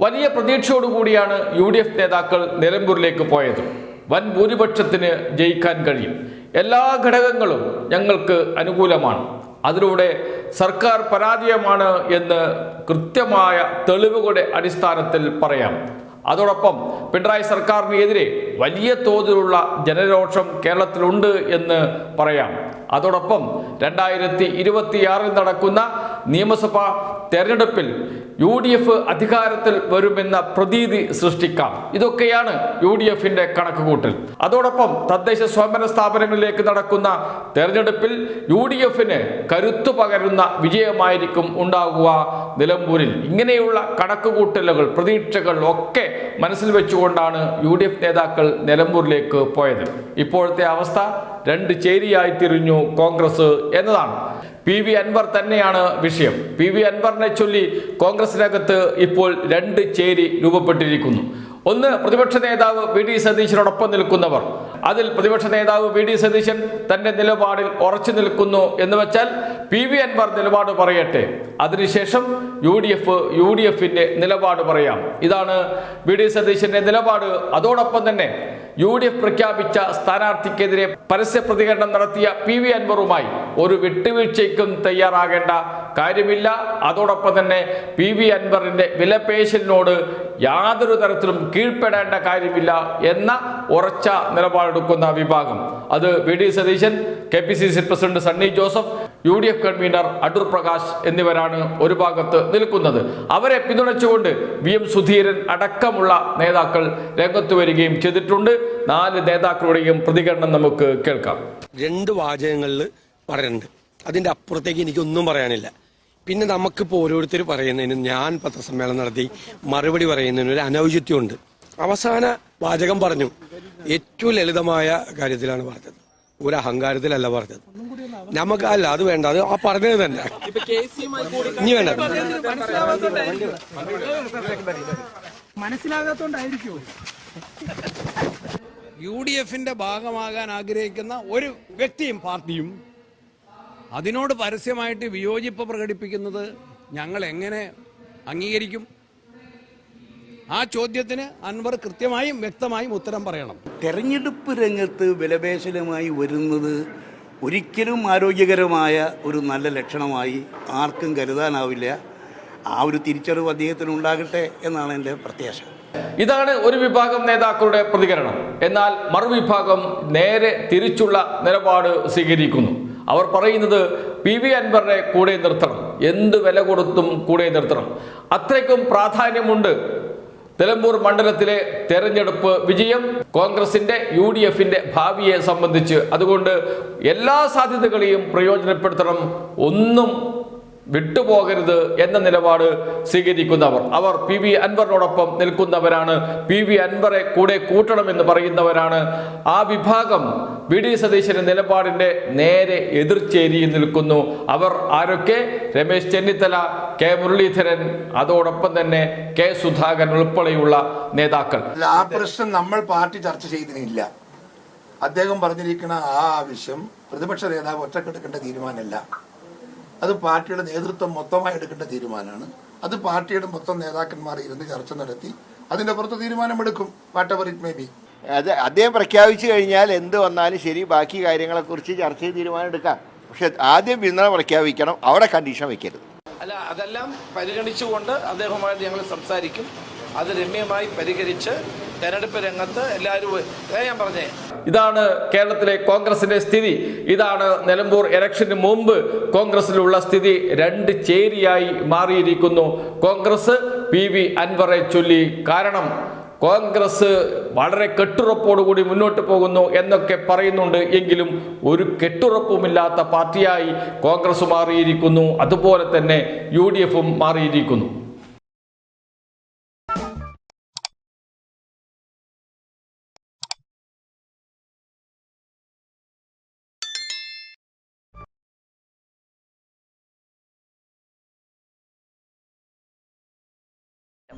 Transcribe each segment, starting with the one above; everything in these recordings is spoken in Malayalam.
വലിയ പ്രതീക്ഷയോടുകൂടിയാണ് യു ഡി എഫ് നേതാക്കൾ നിലമ്പൂരിലേക്ക് പോയത്. വൻ ഭൂരിപക്ഷത്തിന് ജയിക്കാൻ കഴിയും. എല്ലാ ഘടകങ്ങളും ഞങ്ങൾക്ക് അനുകൂലമാണ്. അതിലൂടെ സർക്കാർ പരാജയമാണ് എന്ന് കൃത്യമായ തെളിവുകളുടെ അടിസ്ഥാനത്തിൽ പറയാം. അതോടൊപ്പം പിണറായി സർക്കാരിനെതിരെ വലിയ തോതിലുള്ള ജനരോഷം കേരളത്തിലുണ്ട് എന്ന് പറയാം. അതോടൊപ്പം രണ്ടായിരത്തി ഇരുപത്തിയാറിൽ നടക്കുന്ന നിയമസഭാ തെരഞ്ഞെടുപ്പിൽ യു ഡി എഫ് അധികാരത്തിൽ വരുമെന്ന പ്രതീതി സൃഷ്ടിക്കാം. ഇതൊക്കെയാണ് യു ഡി എഫിന്റെ കണക്കുകൂട്ടൽ. അതോടൊപ്പം തദ്ദേശ സ്വയംഭരണ സ്ഥാപനങ്ങളിലേക്ക് നടക്കുന്ന തെരഞ്ഞെടുപ്പിൽ യു ഡി എഫിന് കരുത്തു പകരുന്ന വിജയമായിരിക്കും ഉണ്ടാകുക നിലമ്പൂരിൽ. ഇങ്ങനെയുള്ള കണക്കുകൂട്ടലുകൾ പ്രതീക്ഷകൾ ഒക്കെ മനസ്സിൽ വെച്ചുകൊണ്ടാണ് യു ഡി എഫ് നേതാക്കൾ നിലമ്പൂരിലേക്ക് പോയത്. ഇപ്പോഴത്തെ അവസ്ഥ രണ്ട് ചേരിയായി തിരിഞ്ഞു കോൺഗ്രസ് എന്നതാണ്. പി വി അൻവർ തന്നെയാണ് വിഷയം. പി വി അൻവറിനെ ചൊല്ലി കോൺഗ്രസിനകത്ത് ഇപ്പോൾ രണ്ട് ചേരി രൂപപ്പെട്ടിരിക്കുന്നു. ഒന്ന് പ്രതിപക്ഷ നേതാവ് വി ഡി സതീശനോടൊപ്പം നിൽക്കുന്നവർ. അതിൽ പ്രതിപക്ഷ നേതാവ് വി ഡി സതീശൻ തന്റെ നിലപാടിൽ ഉറച്ചു നിൽക്കുന്നു എന്ന് വെച്ചാൽ പി വി അൻവർ നിലപാട് പറയട്ടെ. അതിനുശേഷം U D F U D എഫിന്റെ നിലപാട് പറയാം. ഇതാണ് വി ഡി സതീശന്റെ നിലപാട്. അതോടൊപ്പം തന്നെ യു ഡി എഫ് പ്രഖ്യാപിച്ച സ്ഥാനാർത്ഥിക്കെതിരെ പരസ്യ പ്രതികരണം നടത്തിയ പി വി അൻവറുമായി ഒരു വിട്ടുവീഴ്ചയ്ക്കും തയ്യാറാകേണ്ട കാര്യമില്ല. അതോടൊപ്പം തന്നെ പി വി അൻവറിന്റെ വിലപേശലിനോട് യാതൊരു തരത്തിലും കീഴ്പ്പെടേണ്ട കാര്യമില്ല എന്ന ഉറച്ച നിലപാടെടുക്കുന്ന വിഭാഗം. അത് V D Satheesan K P C C president Sunny Joseph U D F convener Adoor Prakash എന്നിവരാണ് ഒരു ഭാഗത്ത് നിൽക്കുന്നത്. അവരെ പിന്തുണച്ചുകൊണ്ട് വി എം സുധീരൻ അടക്കമുള്ള നേതാക്കൾ രംഗത്ത് വരികയും ചെയ്തിട്ടുണ്ട്. നാല് നേതാക്കളുടെയും പ്രതികരണം നമുക്ക് കേൾക്കാം. രണ്ട് വാചകങ്ങളിൽ പറയുന്നുണ്ട്. അതിന്റെ അപ്പുറത്തേക്ക് എനിക്കൊന്നും പറയാനില്ല. പിന്നെ നമുക്കിപ്പോൾ ഓരോരുത്തർ പറയുന്നതിന് ഞാൻ പത്രസമ്മേളനം നടത്തി മറുപടി പറയുന്നതിന് ഒരു അനൗചിത്യമുണ്ട്. അവസാന വാചകം പറഞ്ഞു. ഏറ്റവും ലളിതമായ കാര്യത്തിലാണ് പറഞ്ഞത്. ഒരു അഹങ്കാരത്തിലല്ല പറഞ്ഞത്. നമുക്ക് അല്ല അത് വേണ്ട അത് ആ പറഞ്ഞത് തന്നെ. ഇനി വേണ്ട. മനസ്സിലാകാത്തോണ്ടായിരിക്കുമോ യു ഡി എഫിന്റെ ഭാഗമാകാൻ ആഗ്രഹിക്കുന്ന ഒരു വ്യക്തിയും പാർട്ടിയും അതിനോട് പരസ്യമായിട്ട് വിയോജിപ്പ് പ്രകടിപ്പിക്കുന്നത് ഞങ്ങൾ എങ്ങനെ അംഗീകരിക്കും? ആ ചോദ്യത്തിന് അൻവർ കൃത്യമായും വ്യക്തമായും ഉത്തരം പറയണം. തെരഞ്ഞെടുപ്പ് രംഗത്ത് വിലപേശലമായി വരുന്നത് ഒരിക്കലും ആരോഗ്യകരമായ ഒരു നല്ല ലക്ഷണമായി ആർക്കും കരുതാനാവില്ല. ആ ഒരു തിരിച്ചറിവ് അദ്ദേഹത്തിന് ഉണ്ടാകട്ടെ എന്നാണ് എന്റെ പ്രത്യാശ. ഇതാണ് ഒരു വിഭാഗം നേതാക്കളുടെ പ്രതികരണം. എന്നാൽ മറുവിഭാഗം നേരെ തിരിച്ചുള്ള നിലപാട് സ്വീകരിക്കുന്നു. അവർ പറയുന്നത് പി വി അൻവറിനെ കൂടെ നിർത്തണം. എന്ത് വില കൊടുത്തും കൂടെ നിർത്തണം. അത്രയ്ക്കും പ്രാധാന്യമുണ്ട് നിലമ്പൂർ മണ്ഡലത്തിലെ തെരഞ്ഞെടുപ്പ് വിജയം കോൺഗ്രസിന്റെ യു ഡി എഫിന്റെ ഭാവിയെ സംബന്ധിച്ച് അതുകൊണ്ട് എല്ലാ സാധ്യതകളെയും പ്രയോജനപ്പെടുത്തണം. ഒന്നും വിട്ടുപോകരുത് എന്ന നിലപാട് സ്വീകരിക്കുന്നവർ. അവർ പി വി അൻവറിനോടൊപ്പം നിൽക്കുന്നവരാണ്. പി വി അൻവറെ കൂടെ കൂട്ടണമെന്ന് പറയുന്നവരാണ്. ആ വിഭാഗം വി ഡി സതീശന്റെ നിലപാടിന്റെ നേരെ എതിർചേരിയിൽ നിൽക്കുന്നു. അവർ ആരൊക്കെ? രമേശ് ചെന്നിത്തല കെ മുരളീധരൻ അതോടൊപ്പം തന്നെ കെ സുധാകരൻ ഉൾപ്പെടെയുള്ള നേതാക്കൾ. ആ പ്രശ്നം നമ്മൾ പാർട്ടി ചർച്ച ചെയ്തിട്ടില്ല അദ്ദേഹം പറഞ്ഞിരിക്കുന്ന ആ ആവശ്യം പ്രതിപക്ഷ നേതാവ് ഒറ്റക്കെടുക്കേണ്ട തീരുമാനമല്ല. അത് പാർട്ടിയുടെ നേതൃത്വം മൊത്തമായി എടുക്കേണ്ട തീരുമാനമാണ്. അത് പാർട്ടിയുടെ മൊത്തം നേതാക്കന്മാർ ഇരുന്ന് ചർച്ച നടത്തി അതിന്റെ പുറത്ത് തീരുമാനമെടുക്കും. Whatever it may be അത് അദ്ദേഹം പ്രഖ്യാപിച്ചു കഴിഞ്ഞാൽ എന്ത് വന്നാലും ശരി ബാക്കി കാര്യങ്ങളെക്കുറിച്ച് ചർച്ച ചെയ്ത് തീരുമാനമെടുക്കാം പക്ഷെ ആദ്യം പിന്തുണ പ്രഖ്യാപിക്കണം അവിടെ കണ്ടീഷൻ വെക്കരുത്. അല്ല അതെല്ലാം പരിഗണിച്ചുകൊണ്ട് അദ്ദേഹവുമായിട്ട് ഞങ്ങൾ സംസാരിക്കും. അത് രമ്യമായി പരിഹരിച്ച് തെരഞ്ഞെടുപ്പ് രംഗത്ത് എല്ലാവരും ഞാൻ പറഞ്ഞേ. ഇതാണ് കേരളത്തിലെ കോൺഗ്രസിന്റെ സ്ഥിതി. ഇതാണ് നിലമ്പൂർ ഇലക്ഷന് മുമ്പ് കോൺഗ്രസിലുള്ള സ്ഥിതി. രണ്ട് ചേരിയായി മാറിയിരിക്കുന്നു. കോൺഗ്രസ് പി വി അൻവറെ ചൊല്ലി. കാരണം കോൺഗ്രസ് വളരെ കെട്ടുറപ്പോടുകൂടി മുന്നോട്ട് പോകുന്നു എന്നൊക്കെ പറയുന്നുണ്ട്. എങ്കിലും ഒരു കെട്ടുറപ്പുമില്ലാത്ത പാർട്ടിയായി കോൺഗ്രസ് മാറിയിരിക്കുന്നു. അതുപോലെ തന്നെ യു മാറിയിരിക്കുന്നു.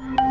you